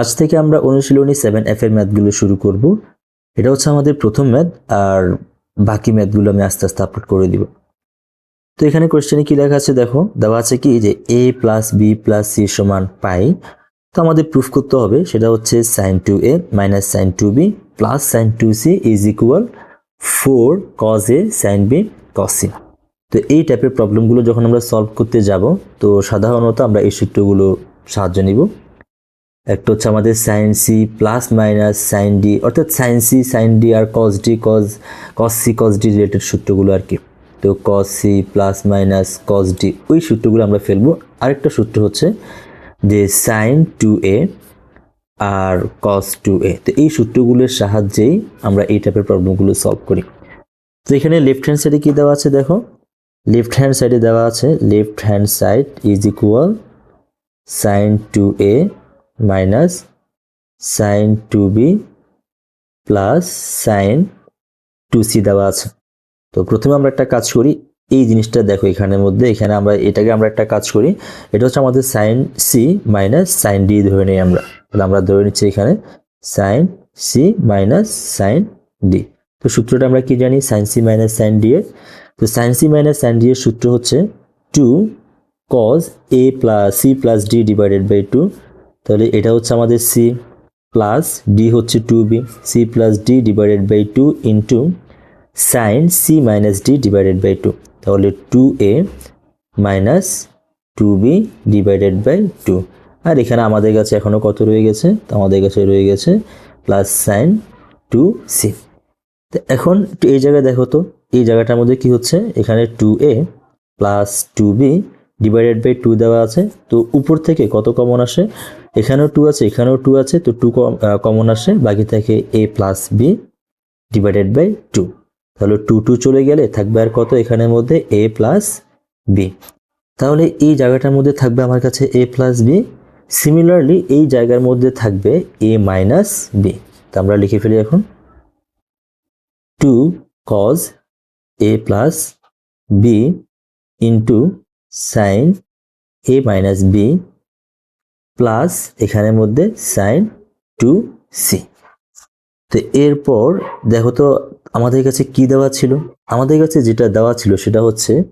আজ থেকে আমরা অনুশীলনী সেভেন এফ এর ম্যাথগুলো শুরু করব। এটা হচ্ছে আমাদের প্রথম ম্যাথ আর বাকি ম্যাথগুলো আমি আস্তে আস্তে আপলোড করে দিব। তো এখানে কোশ্চেনে কি লেখা আছে দেখো? দেওয়া আছে কি? যে A plus B plus C সমান পাই। তো আমাদের প্রুফ করতে হবে, সেটা হচ্ছে sine two A minus sine two B plus sine two C is equal four cos A sine B cos C তো এই টাইপের প্রবলেমগুলো যখন আমরা সলভ করতে যাব, তো সাধারণত আমরা এই সূত্রগুলো সাহায্য নিব। একটা হচ্ছে আমাদের sine C plus minus sine D অর্থাৎ সাইন সি সাইন ডি আর cos D cos cos C cos D related সূত্রগুলো আর কি। তো cos C plus minus cos D ওই সূত্রগুলো আমরা ফেলব। আরেকটা সূত্র হচ্ছে যে সাইন টু এ আর কজ টু এ তো এই সূত্রগুলোর সাহায্যেই আমরা এই টাইপের প্রবলেমগুলো সলভ করি। তো এখানে লেফট হ্যান্ড সাইডে কি দেওয়া আছে দেখো? লেফট হ্যান্ড সাইডে দেওয়া আছে left hand side is equal sine two A minus sine two B plus sine two C দেওয়া আছে। তো প্রথমে আমরা একটা কাজ করি, এই জিনিসটা দেখো এখানের মধ্যে, এখানে আমরা এটাকে আমরা একটা কাজ করি, এটা হচ্ছে আমাদের sine C minus sine D ধরে নিই আমরা। তাহলে আমরা ধরে নিচ্ছি এখানে sine C minus sine D তো সূত্রটা আমরা কি জানি? Sine C minus sine D এর। তো sine C minus sine D এর সূত্র হচ্ছে two cos A plus C plus D divided by two তাহলে এটা হচ্ছে আমাদের সি প্লাস ডি হচ্ছে two B C plus D divided by two into sine C minus D divided by two তাহলে two A minus two B divided by two আর এখানে আমাদের কাছে এখনও কত রয়ে গেছে? তো আমাদের কাছে রয়ে গেছে প্লাস সাইন টু সি তো এখন এই জায়গায় দেখো তো, এই জায়গাটার মধ্যে কি হচ্ছে? এখানে two A plus two B divided by two দেওয়া আছে, তো উপর থেকে কত কমন আসে? এখানেও টু আছে, এখানেও টু আছে, তো টু কমন আসে, বাকি থাকে A plus B divided by two তাহলে টু টু চলে গেলে থাকবে আর কত এখানের মধ্যে? এ প্লাস বি তাহলে এই জায়গাটার মধ্যে থাকবে আমার কাছে এ প্লাস বি সিমিলারলি এই জায়গার মধ্যে থাকবে এ মাইনাস বি তা আমরা লিখে ফেলি এখন। Two cos A plus B into sine A minus B plus এখানের মধ্যে সাইন টু সি তো এরপর দেখো তো আমাদের কাছে কি দেওয়া ছিল? আমাদের কাছে যেটা দেওয়া ছিল সেটা হচ্ছে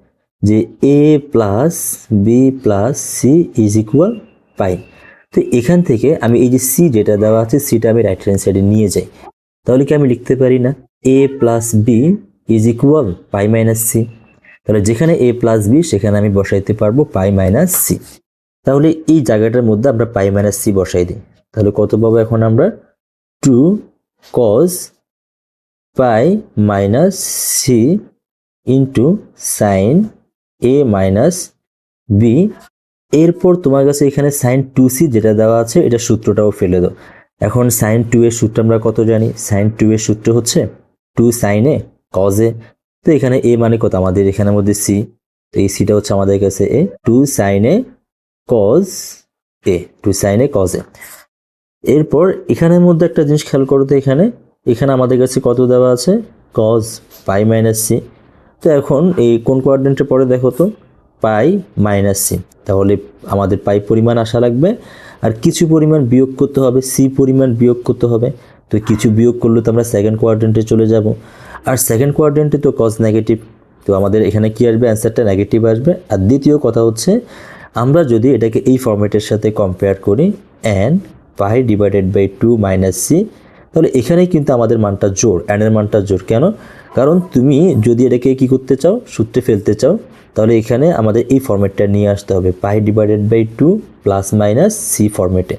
যে A plus B plus C is equal pi তো এখান থেকে আমি এই যে সি যেটা দেওয়া আছে সিটা আমি রাইট হ্যান্ড সাইডে নিয়ে যাই। তাহলে কি আমি লিখতে পারি না? A plus B is equal pi minus C তাহলে যেখানে এ প্লাস বি সেখানে আমি বসাইতে পারব পাই মাইনাস সি তাহলে এই জায়গাটার মধ্যে আমরা পাই মাইনাস সি বসাই দিই। তাহলে কত পাবো এখন আমরা? Two cos pi minus C into sine A minus B এরপর তোমার কাছে এখানে সাইন টু সি যেটা দেওয়া আছে, এটা সূত্রটাও ফেলে দাও। এখন সাইন টু এর সূত্র আমরা কত জানি? সাইন টু এর সূত্র হচ্ছে টু সাইনে কজে তো এখানে এ মানে কত? আমাদের এখানের মধ্যে সি তো এই সিটা হচ্ছে আমাদের কাছে এ টু সাইনে কজ এ টু সাইনে কজ এ এরপর এখানের মধ্যে একটা জিনিস খেয়াল করো তো এখানে। এখানে আমাদের কাছে কত দেওয়া আছে? কজ পাই মাইনাস সি তো এখন এই কোন কোয়ার্ডেন্টে পরে দেখো তো পাই মাইনাস সি তাহলে আমাদের পাই পরিমাণ আসা লাগবে। আর কিছু পরিমাণ বিয়োগ করতে হবে সি পরিমাণ বিয়োগ করতে হবে। তো কিছু বিয়োগ করলে তো আমরা সেকেন্ড কোয়ার্ডেন্টে চলে যাব। আর সেকেন্ড কোয়ার্ডেন্টে তো কজ নেগেটিভ তো আমাদের এখানে কি আসবে? অ্যান্সারটা নেগেটিভ আসবে। আর দ্বিতীয় কথা হচ্ছে, আমরা যদি এটাকে এই ফর্মেটের সাথে কম্পেয়ার করি n pi divided by two minus C তাহলে এখানেই কিন্তু আমাদের মানটা জোর। অ্যানের মানটা জোর কেন? কারণ তুমি যদি এটাকে কি করতে চাও, সূত্রে ফেলতে চাও, তাহলে এখানে আমাদের এই ফর্মেটটা নিয়ে আসতে হবে। Pi divided by two plus minus C ফর্মেটে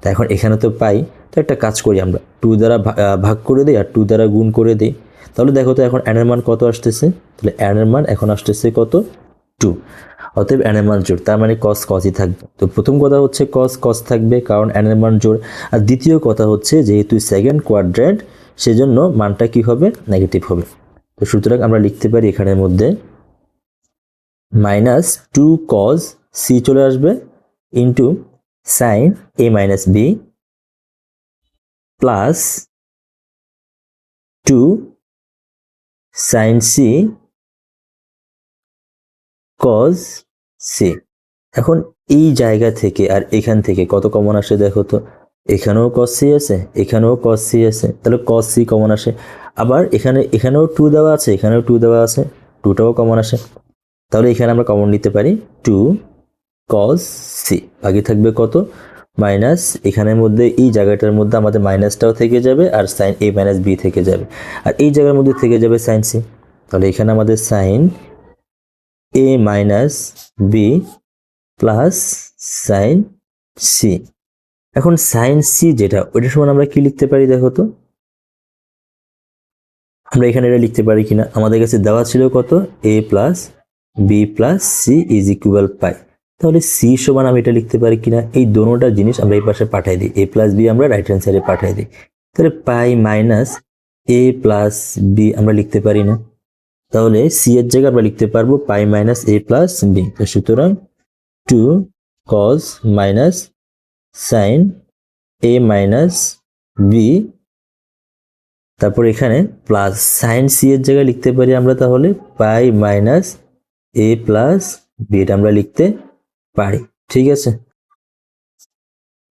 তা এখন এখানে তো পাই, তো একটা কাজ করি আমরা। টু দ্বারা ভাগ করে দিই আর টু দ্বারা গুণ করে দিই। তাহলে দেখো তো এখন অ্যানের মান কত আসতেছে? তাহলে অ্যানের মান এখন আসতেছে কত? টু অতএব অ্যানের মান জোর তার মানে কস কসই থাকবে। তো প্রথম কথা হচ্ছে কস কস থাকবে, কারণ অ্যানের মান জোর আর দ্বিতীয় কথা হচ্ছে যেহেতু সেকেন্ড কোয়াড্রেন্ট সেজন্য মানটা কি হবে? নেগেটিভ হবে। তো সুতরাং আমরা লিখতে পারি এখানের মধ্যে মাইনাস টু কজ সি চলে আসবে into sine A minus B plus two sine C cos C এখন এই জায়গা থেকে আর এখান থেকে কত কমন আসে দেখো তো? এখানেও কস সি আছে, এখানেও কস সি আছে, তাহলে কস সি কমন আসে। আবার এখানে, এখানেও টু দেওয়া আছে, এখানেও টু দেওয়া আছে টুটাও কমন আসে। তাহলে এখানে আমরা কমন নিতে পারি টু কস সি বাকি থাকবে কত? মাইনাস এখানের মধ্যে, এই জায়গাটার মধ্যে আমাদের মাইনাসটাও থেকে যাবে আর সাইন এ মাইনাস বি থেকে যাবে। আর এই জায়গার মধ্যে থেকে যাবে সাইন সি তাহলে এখানে আমাদের sine A minus B plus sine C এখন সাইন সি যেটা, ওইটার সমান আমরা কি লিখতে পারি দেখো তো? আমরা এখানে এটা লিখতে পারি কিনা? আমাদের কাছে দেওয়া ছিল কত? A plus B plus C is equal pi তাহলে সি সমান আমি এটা লিখতে পারি কিনা? এই দোনোটা জিনিস আমরা এই পাশে পাঠাই দিই। এ প্লাস বি আমরা রাইট হ্যান্ড সাইডে পাঠাই দিই। তাহলে pi minus A plus B আমরা লিখতে পারি না। তাহলে সি এর জায়গায় আমরা লিখতে পারব pi minus A plus B সুতরাং two cos minus sine A minus B তারপর এখানে প্লাস সাইন সি এর জায়গায় লিখতে পারি আমরা তাহলে pi minus A plus B এটা আমরা লিখতে পারি, ঠিক আছে?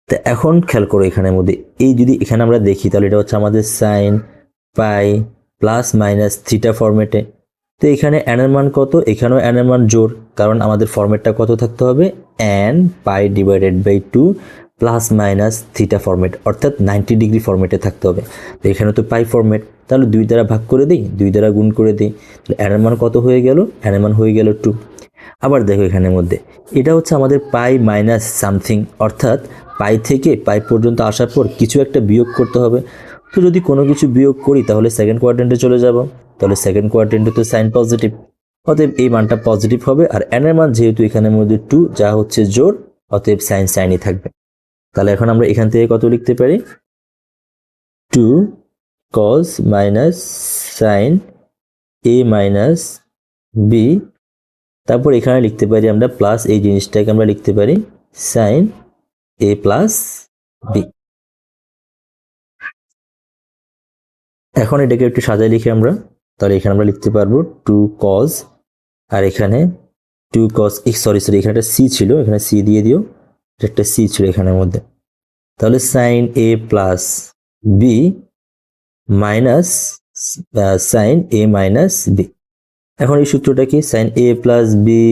তা এখন খেয়াল করো এখানের মধ্যে, এই যদি এখানে আমরা দেখি, তাহলে এটা হচ্ছে আমাদের sine pi plus minus theta ফরম্যাটে তো এখানে অ্যানের মান কত? এখানেও অ্যানের মান জোর, কারণ আমাদের ফরম্যাটটা কত থাকতে হবে? N pi divided by two plus minus theta format অর্থাৎ নাইনটি ডিগ্রি ফরম্যাটে থাকতে হবে। তো এখানে তো পাই ফরম্যাট তাহলে দুই দ্বারা ভাগ করে দিই, দুই দ্বারা গুণ করে দিই, তাহলে অ্যানের মান কত হয়ে গেল? অ্যানের মান হয়ে গেল টু আবার দেখো এখানের মধ্যে। এটা হচ্ছে আমাদের পাই মাইনাস সামথিং, অর্থাৎ পাই থেকে পাই পর্যন্ত আসার পর কিছু একটা বিয়োগ করতে হবে। তো যদি কোনো কিছু বিয়োগ করি, তাহলে সেকেন্ড কোয়ার্টেন্টে চলে যাব। তাহলে সেকেন্ড কোয়ার্টেন্টে তো সাইন পজিটিভ অতএব এই মানটা পজিটিভ হবে, আর এনের মান যেহেতু এখানের মধ্যে টু যা হচ্ছে জোর অতএব সাইন সাইনই থাকবে। তাহলে এখন আমরা এখান থেকে কত লিখতে পারি? Two cos minus sine A minus B তারপর এখানে লিখতে পারি আমরা প্লাস এই জিনিসটাকে আমরা লিখতে পারি সাইন এ প্লাস বি এখন এটাকে একটু সাজায় লিখি আমরা। তাহলে এখানে আমরা লিখতে পারব টু কজ আর এখানে টু কজ সরি সরি এখানে একটা সি ছিল, এখানে সি দিয়ে দিও। একটা সি ছিল এখানের মধ্যে। তাহলে sine A plus B minus sine A minus B এখন এই সূত্রটা কি? Sine A plus B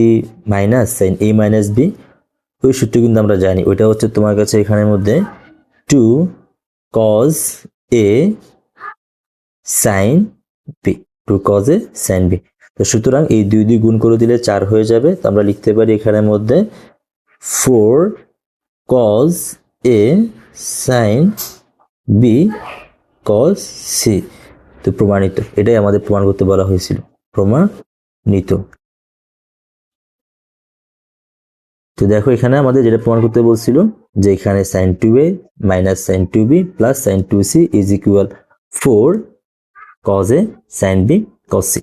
minus sine A minus B ওই সূত্র কিন্তু আমরা জানি। ওইটা হচ্ছে তোমার কাছে এখানের মধ্যে two cos A sine B two cos A sine B তো সুতরাং এই দুই দুই গুণ করে দিলে চার হয়ে যাবে। তো আমরা লিখতে পারি এখানের মধ্যে four cos A sine B cos C তো প্রমাণিত। এটাই আমাদের প্রমাণ করতে বলা হয়েছিল। প্রমাণিত। তো দেখো এখানে আমাদের যেটা প্রমাণ করতে বলছিল যে এখানে sine two A minus sine two B plus sine two C is equal four cos A sine B cos C